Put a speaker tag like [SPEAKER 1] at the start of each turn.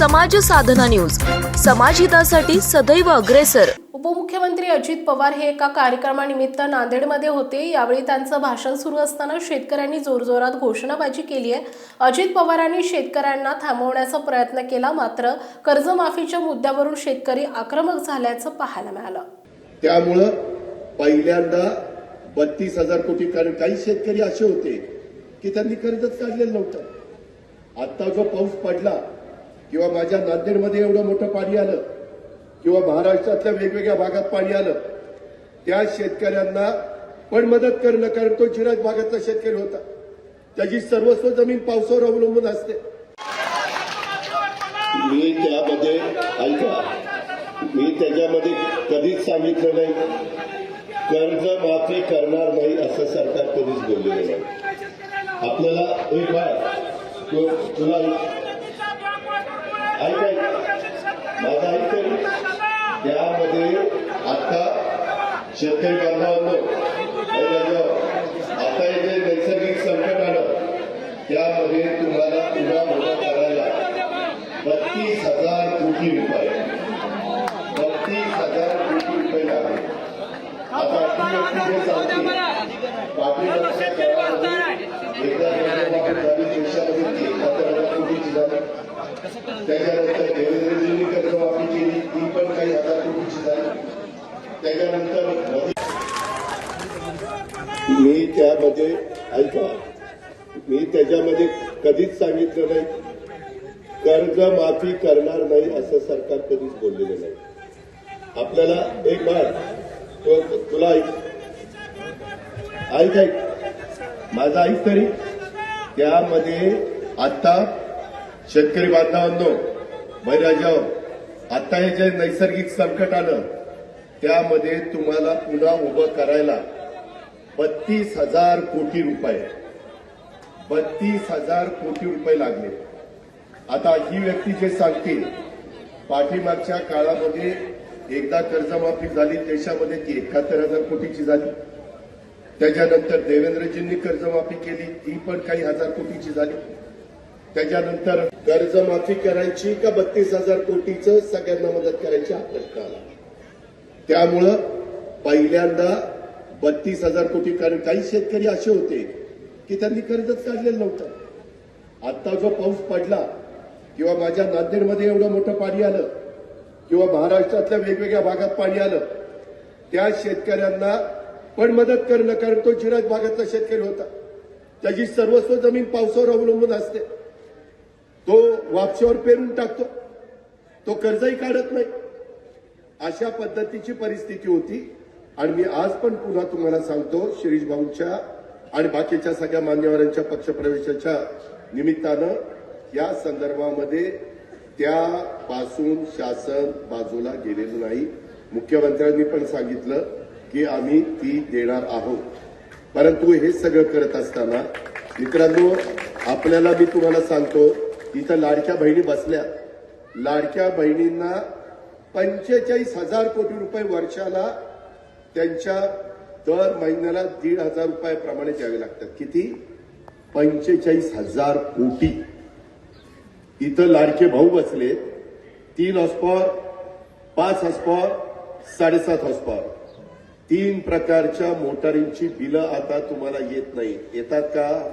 [SPEAKER 1] साधना news. समाजहितासाठी सदैव अग्रेसर.
[SPEAKER 2] उपमुख्यमंत्री अजित पवार हे एका कार्यक्रमानिमित्त नांदेडमध्ये होते. यावेळी त्यांचं भाषण सुरू असताना शेतकऱ्यांनी जोरजोरात घोषणाबाजी केली आहे. अजित पवारांनी शेतकऱ्यांना थांबवण्याचा प्रयत्न केला मात्र कर्जमाफीच्या मुद्द्यावरून शेतकरी आक्रमक झाल्याचं पाहायला मिळालं.
[SPEAKER 3] त्यामुळं पहिल्यांदा बत्तीस हजार कोटी कारण काही शेतकरी असे होते की त्यांनी कर्जच काढलेलं नव्हतं. आता जो पाऊस पडला किंवा माझ्या नांदेडमध्ये एवढं मोठं पाणी आलं किंवा महाराष्ट्रातल्या वेगवेगळ्या भागात पाणी आलं त्या शेतकऱ्यांना पण मदत करणं कारण तो जिराज भागातला शेतकरी होता. त्याची सर्वस्व जमीन पावसावर अवलंबून असते. मी त्यामध्ये ऐका. मी त्याच्यामध्ये कधीच सांगितलं नाही. कर्ज माफी करणार नाही असं सरकार कधीच बोललेलं नाही. आपल्याला एक तुला ऐक ऐक. माझं ऐक तरी. त्यामध्ये आता शेतकरी बांधवांनो बघा, आता हे जे नैसर्गिक संकट आलं त्यामध्ये तुम्हाला पुन्हा मोठा करायला बत्तीस हजार कोटी रुपये बत्तीस हजार कोटी रुपये लागले आता काळामध्ये एकदा देशामध्ये ती एकाहत्तर हजार कोटीची झाली त्याच्यानंतर देवेंद्रजींनी कर्जमाफी केली ती पण काही हजार कोटीची झाली त्याच्यानंतर मी त्यामध्ये ऐका. मी त्याच्यामध्ये कधीच सांगितलं नाही. कर्ज माफी करणार नाही असं सरकार कधीच बोललेलं नाही. आपल्याला एक बार तुला ऐक. ऐक ऐक. माझा ऐक तरी. त्यामध्ये आता शेतकरी बांधवांनो बैराजाव आता हे जे नैसर्गिक संकट आलं त्यामध्ये तुम्हाला पुन्हा उभं करायला बत्तीस हजार कोटी रुपये बत्तीस हजार कोटी रुपये लागले. आता ही व्यक्ती जे सांगते पाठीमागच्या काळामध्ये एकदा कर्जमाफी झाली देशामध्ये ती एकाहत्तर हजार कोटीची झाली. त्याच्यानंतर देवेंद्रजींनी कर्जमाफी केली ती पण काही हजार कोटीची झाली. त्याच्यानंतर कर्जमाफी करायची का बत्तीस हजार कोटीचं सगळ्यांना मदत करायची हा प्रश्न आला. त्यामुळं पहिल्यांदा बत्तीस हजार कोटी कारण काही शेतकरी असे होते की त्यांनी कर्जच काढलेलं नव्हतं. आता जो पाऊस पडला किंवा माझ्या नांदेडमध्ये एवढं मोठं पाणी आलं किंवा महाराष्ट्रातल्या वेगवेगळ्या भागात पाणी आलं त्या शेतकऱ्यांना पण मदत करणं कारण तो जिराज भागातला शेतकरी होता. त्याची सर्वस्व जमीन पावसावर अवलंबून असते. तो वापसीवर पेरून टाकतो. तो कर्जही काढत नाही. अशा पद्धतीची परिस्थिती होती. आणि मी आज पण पुन्हा तुम्हाला सांगतो शिरीष भाऊंच्या आणि बाकीच्या सगळ्या मान्यवरांच्या पक्षप्रवेशाच्या निमित्तानं या संदर्भामध्ये त्यापासून शासन बाजूला गेलेलं नाही. मुख्यमंत्र्यांनी पण सांगितलं की आम्ही ती देणार आहोत. परंतु हे सगळं करत असताना मित्रांनो आपल्याला मी तुम्हाला सांगतो इथं लाडक्या बहिणी बसल्या. लाडक्या बहिणींना पंचेचाळीस हजार कोटी रुपये वर्षाला त्यांच्या दर महिन्याला दीड हजार रुपयाप्रमाणे द्यावे लागतात. किती? पंचेचाळीस हजार कोटी. इथं लाडके भाऊ बसले. तीन हॉस्पॉर पाच हॉस्पॉर साडेसात हॉस्पॉर तीन प्रकारच्या मोटारींची बिलं आता तुम्हाला येत नाही. येतात का?